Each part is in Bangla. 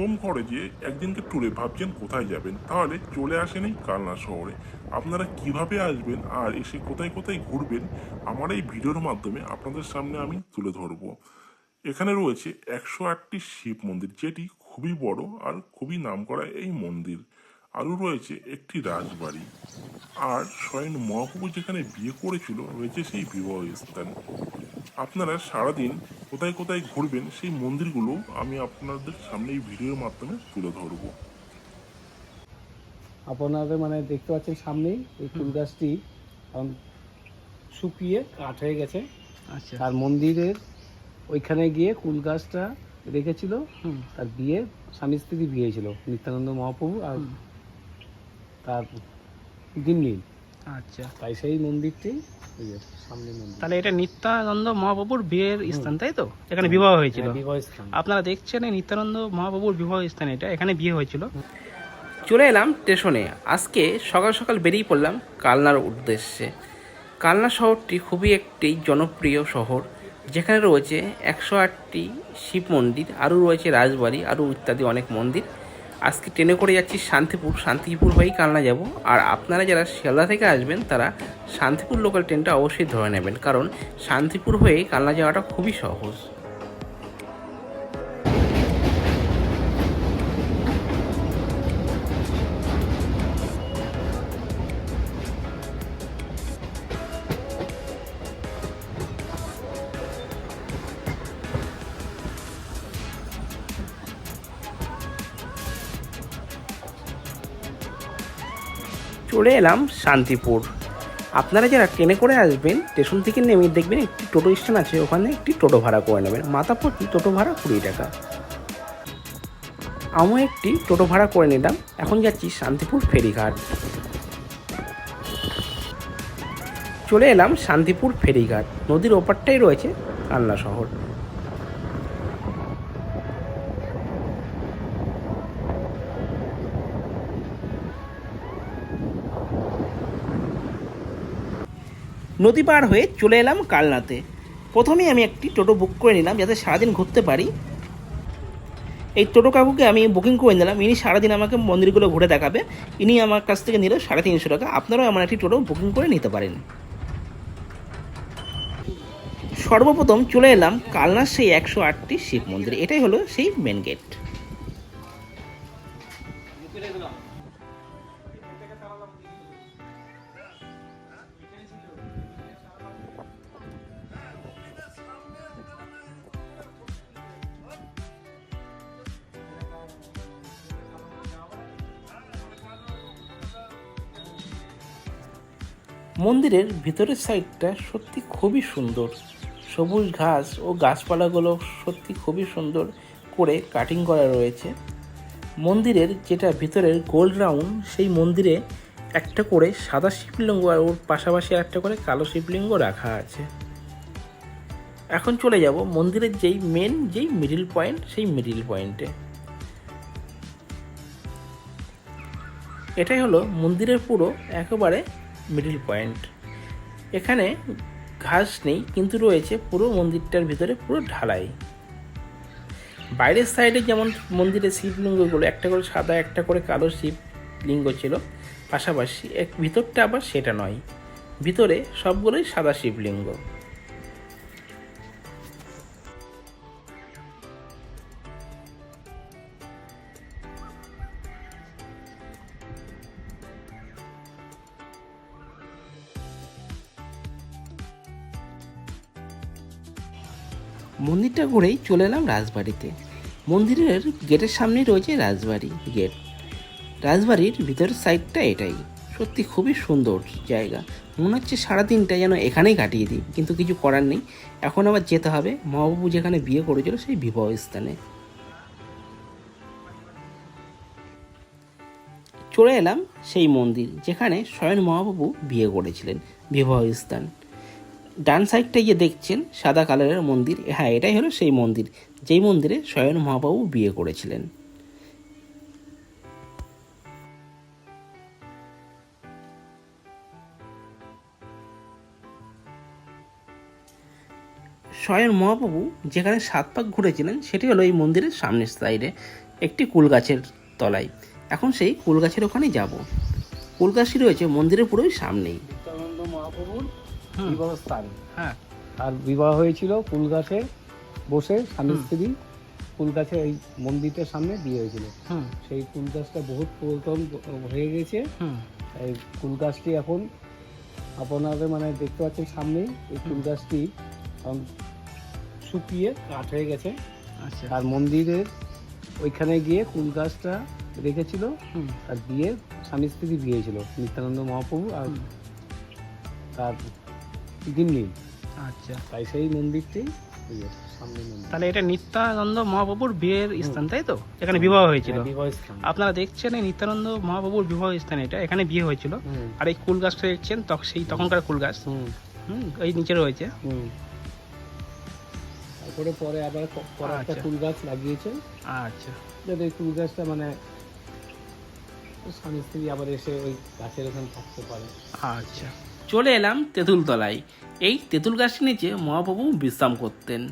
কম খরচে একদিনকে ট্যুরে ভাবছেন কোথায় যাবেন? তাহলে চলে আসেন এই কালনা শহরে। আপনারা কীভাবে আসবেন আর এসে কোথায় কোথায় ঘুরবেন, আমার এই ভিডিওর মাধ্যমে আপনাদের সামনে আমি তুলে ধরবো। এখানে রয়েছে একশো আটটি শিব মন্দির, যেটি খুবই বড় আর খুবই নামকরা এই মন্দির। আরও রয়েছে একটি রাজবাড়ি। আর স্বয়ং মহাপ্রভু যেখানে বিয়ে করেছিল, রয়েছে সেই বিবাহ স্থান আপনারা সারাদিন কোথায় কোথায় ঘুরবেন সেই মন্দিরগুলো আমি আপনাদের সামনে এই ভিডিওর মাধ্যমে তুলে ধরবো। আপনাদের মানে দেখতে পাচ্ছেন সামনেই এই ফুল গাছটি শুকিয়ে কাঠ হয়ে গেছে। আচ্ছা। আর মন্দিরের ওইখানে গিয়ে কুল গাছটা রেখেছিল হুম। তার বিয়ে স্বামী স্ত্রী বিয়ে ছিল নিত্যানন্দ মহাপ্রভু আর তার দিননীল আচ্ছা। তাই সেই মন্দিরটি এই যে সামনে মন্দির। তাহলে এটা নিত্যানন্দ মহাপ্রভুর বিয়ের স্থান তাই তো? এখানে বিবাহ হয়েছিল। হ্যাঁ, বিবাহ স্থান। আপনারা দেখছেন এই নিত্যানন্দ মহাপ্রভুর বিবাহ স্থান এটা এখানে বিয়ে হয়েছিল। চলে এলাম স্টেশনে। আজকে সকাল সকাল বেরিয়ে পড়লাম কালনার উদ্দেশ্যে। কালনা শহরটি খুবই একটি জনপ্রিয় শহর যেখানে রয়েছে একশো আটটি শিব মন্দির আরও রয়েছে রাজবাড়ি আরও ইত্যাদি অনেক মন্দির। আজকে ট্রেনে করে যাচ্ছি শান্তিপুর শান্তিপুর হয়েই কালনা যাব। আর আপনারা যারা শিয়ালদা থেকে আসবেন, তারা শান্তিপুর লোকাল ট্রেনটা অবশ্যই ধরে নেবেন। কারণ শান্তিপুর হয়ে কালনা যাওয়াটা খুবই সহজ। চলে এলাম শান্তিপুর। আপনারা যারা ট্রেনে করে আসবেন, স্টেশন থেকে নেমে দেখবেন একটি টোটো স্ট্যান্ড আছে, ওখানে একটি টোটো ভাড়া করে নেবেন। মাথা প্রতি টোটো ভাড়া কুড়ি টাকা। আমি একটি টোটো ভাড়া করে নিলাম। এখন যাচ্ছি শান্তিপুর ফেরিঘাট। চলে এলাম শান্তিপুর ফেরিঘাট। নদীর ওপারটাই রয়েছে কান্না শহর। নদী পার হয়ে চলে এলাম কালনাতে। প্রথমেই আমি একটি টোটো বুক করে নিলাম যাতে সারাদিন ঘুরতে পারি। এই টোটো কাকুকে আমি বুকিং করে নিলাম। ইনি সারাদিন আমাকে মন্দিরগুলো ঘুরে দেখাবে। ইনি আমার কাছ থেকে নিল সাড়ে তিনশো টাকা। আপনারাও আমার একটি টোটো বুকিং করে নিতে পারেন। সর্বপ্রথম চলে এলাম কালনার সেই একশো আটটি শিব মন্দির। এটাই হলো সেই মেন গেট মন্দিরের ভিতরের সাইডটা সত্যি খুবই সুন্দর। সবুজ ঘাস ও গাছপালাগুলো সত্যি খুবই সুন্দর করে কাটিং করা রয়েছে। মন্দিরের যেটা ভিতরের গোল্ড রাউন্ড সেই মন্দিরে একটা করে সাদা শিবলিঙ্গ আর ওর পাশাপাশি একটা করে কালো শিবলিঙ্গ রাখা আছে। এখন চলে যাব মন্দিরের যেই মেন যেই মিডিল পয়েন্ট সেই মিডিল পয়েন্টে এটাই হলো মন্দিরের পুরো একেবারে মিডিল পয়েন্ট এখানে ঘাস নেই, কিন্তু রয়েছে পুরো মন্দিরটার ভিতরে পুরো ঢালাই। বাইরের সাইডে যেমন মন্দিরের শিবলিঙ্গগুলো একটা করে সাদা, একটা করে কালো শিবলিঙ্গ ছিল, পাশাপাশি এক ভিতরটা আবার সেটা নয়। ভিতরে সবগুলোই সাদা শিবলিঙ্গ মন্দিরটা ঘুরেই চলে এলাম রাজবাড়িতে। মন্দিরের গেটের সামনেই রয়েছে রাজবাড়ি গেট। রাজবাড়ির ভিতরের সাইডটা এটাই। সত্যি খুবই সুন্দর জায়গা। মনে হচ্ছে সারাদিনটা যেন এখানেই কাটিয়ে দিই, কিন্তু কিছু করার নেই। এখন আবার যেতে হবে। মহাবাবু যেখানে বিয়ে করেছিল সেই বিবাহ স্থানে। চলে এলাম সেই মন্দির, যেখানে স্বয়ং মহাবাবু বিয়ে করেছিলেন বিবাহ স্থান। ডান সাইডটা গিয়ে দেখছেন সাদা কালারের মন্দির। হ্যাঁ এটাই হলো সেই মন্দির, যেই মন্দিরে স্বয়ং মহাবাবু বিয়ে করেছিলেন। স্বয়ং মহাপ্রভু যেখানে সাত পাক ঘুরেছিলেন, সেটি হলো এই মন্দিরের সামনের সাইডে, একটি কুল গাছের তলায়। এখন সেই কুল গাছের ওখানে যাব। কুল গাছটি রয়েছে মন্দিরের পুরোই সামনেই। বিবাহ স্থান। হ্যাঁ। আর বিবাহ হয়েছিল ফুল গাছে বসে স্বামী স্ত্রী ফুল গাছে এই মন্দিরটার সামনে বিয়ে হয়েছিল। সেই ফুল গাছটা বহুত পুরাতন হয়ে গেছে। এই ফুল গাছটি এখন আপনাদের মানে দেখতে পাচ্ছেন সামনেই এই ফুল গাছটি শুকিয়ে কাঠ হয়ে গেছে। আচ্ছা। আর মন্দিরের ওইখানে গিয়ে ফুল গাছটা রেখেছিল আর বিয়ে স্বামী স্ত্রী বিয়ে হয়েছিল নিত্যানন্দ মহাপ্রভু আর তার গিন্নি আচ্ছা। তাই সেই মন্দিরটি এই তাহলে এটা নিত্যানন্দ মহাপ্রভুর বিয়ের স্থান তাই তো? এখানে বিবাহ হয়েছিল। হ্যাঁ, আপনারা দেখছেন এই নিত্যানন্দ মহাপ্রভুর বিবাহ স্থান এটা এখানে বিয়ে হয়েছিল। আর এই কুল গাছটা দেখছেন তখন সেই তখনকার কুল গাছ। হুম, হুম ওই নিচে রয়েছে। হুম। তারপরে পরে আবার একটা আচ্ছা। ফুল গাছ লাগিয়েছে আচ্ছা। যাতে এই ফুল গাছটা মানে স্বামী স্ত্রী আবার এসে ওই গাছের ওখানে থাকতে পারে। আচ্ছা। চলে এলাম তেঁতুলতলায়। এই তেঁতুল গাছটির নিচে মহাপ্রভু বিশ্রাম করতেন।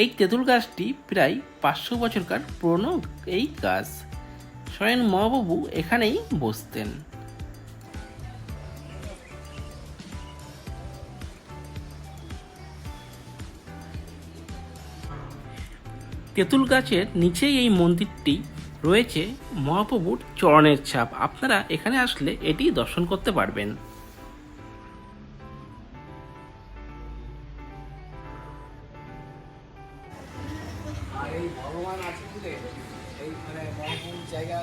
এই তেঁতুল গাছটি প্রায় পাঁচশো বছরকার পুরনো এই গাছ। স্বয়ং মহাপ্রভু এখানেই বসতেন। তেঁতুল গাছের নিচেই এই মন্দিরটি রয়েছে মহাপ্রভুর চরণের ছাপ। আপনারা এখানে আসলে এটি দর্শন করতে পারবেন। ভগবান আছে বলে এই মানে মহাপুর জায়গা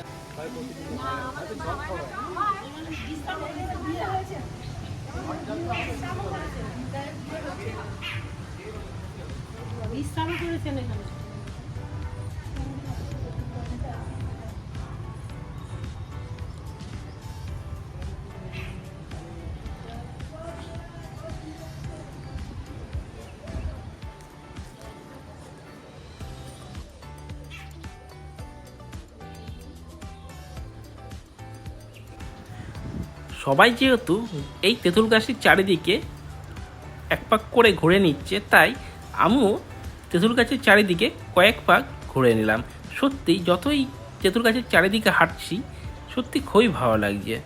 বিশ্রাম করেছেন এখানে সবাই যেহেতু এই তেঁতুল গাছটির চারিদিকে এক পাক করে ঘুরে নিচ্ছে, তাই আমিও তেঁতুল গাছের চারিদিকে কয়েক পাক ঘুরে নিলাম। সত্যি, যতই তেঁতুল গাছের চারিদিকে হাঁটছি, সত্যি খুবই ভালো লাগছে।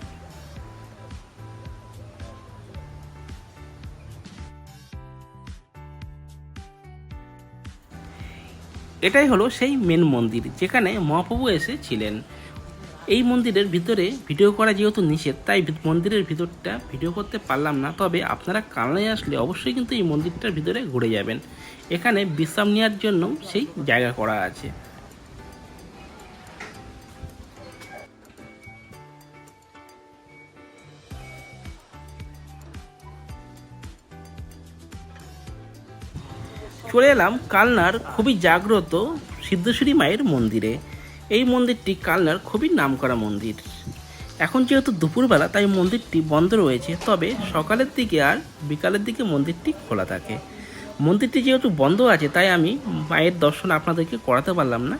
এটাই হলো সেই মেন মন্দির, যেখানে মহাপ্রভু এসেছিলেন। এই মন্দিরের ভিতরে ভিডিও করা যেহেতু নিষেধ, তাই মন্দিরের ভিতরটা ভিডিও করতে পারলাম না। তবে আপনারা কালনায় আসলে অবশ্যই কিন্তু এই মন্দিরটার ভিতরে ঘুরে যাবেন। এখানে বিশ্রাম নেওয়ার জন্য সেই জায়গা করা আছে। চলে এলাম কালনার খুবই জাগ্রত সিদ্ধেশ্বরী মায়ের মন্দিরে। এই মন্দিরটি কালনার খুবই নামকরা মন্দির। এখন যেহেতু দুপুরবেলা, তাই মন্দিরটি বন্ধ রয়েছে। তবে সকালের দিকে আর বিকালের দিকে মন্দিরটি খোলা থাকে। মন্দিরটি যেহেতু বন্ধ আছে, তাই আমি মায়ের দর্শন আপনাদেরকে করাতে পারলাম না।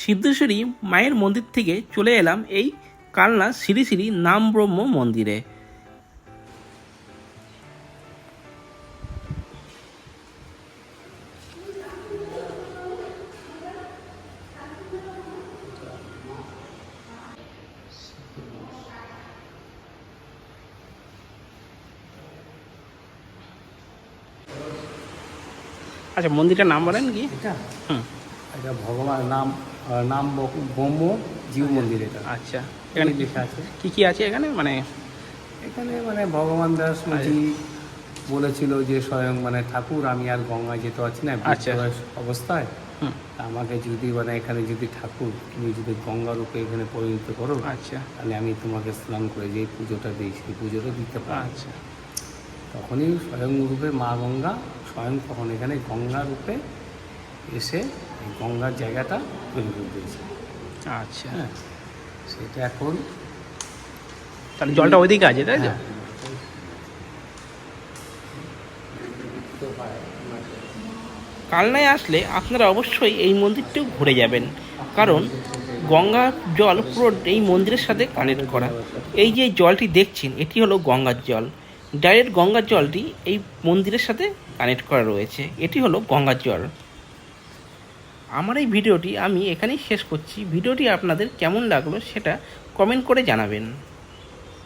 সিদ্ধেশ্বরী মায়ের মন্দির থেকে চলে এলাম এই কালনা শ্রী শ্রী নাম ব্রহ্ম মন্দিরে। আচ্ছা মন্দিরটার নাম বলেন কি এটা? হুম। এটা ভগবান নাম নাম ব্রহ্ম জীব মন্দির এটা। আচ্ছা এখানে লেখা আছে। কি কি আছে এখানে? মানে এখানে মানে ভগবান দাস মাঝি বলেছিল যে স্বয়ং মানে ঠাকুর আমি আর গঙ্গায় যেতে পারছি না আচ্ছা। অবস্থায়। আমাকে যদি মানে এখানে যদি ঠাকুর তুমি যদি গঙ্গা রূপে এখানে পরিণত করো আচ্ছা। তাহলে আমি তোমাকে স্নান করে যে পুজোটা দিই সেই পুজোটা দিতে পারি আচ্ছা। তখনই স্বয়ং রূপে মা গঙ্গা স্বয়ং তখন এখানে গঙ্গা রূপে এসে গঙ্গার জায়গাটা তৈরি করে দিয়েছে। আচ্ছা। হ্যাঁ সেটা এখন তাহলে জলটা ওইদিকে আছে তাই তো? হ্যাঁ। কালনায় আসলে আপনারা অবশ্যই এই মন্দিরটিও ঘুরে যাবেন। কারণ গঙ্গার জল পুরো এই মন্দিরের সাথে কানেক্ট করা। এই যে জলটি দেখছেন এটি হলো গঙ্গার জল। ডাইরেক্ট গঙ্গার জলটি এই মন্দিরের সাথে কানেক্ট করা রয়েছে, এটি হলো গঙ্গার জল। আমার এই ভিডিওটি আমি এখানেই শেষ করছি। ভিডিওটি আপনাদের কেমন লাগল সেটা কমেন্ট করে জানাবেন।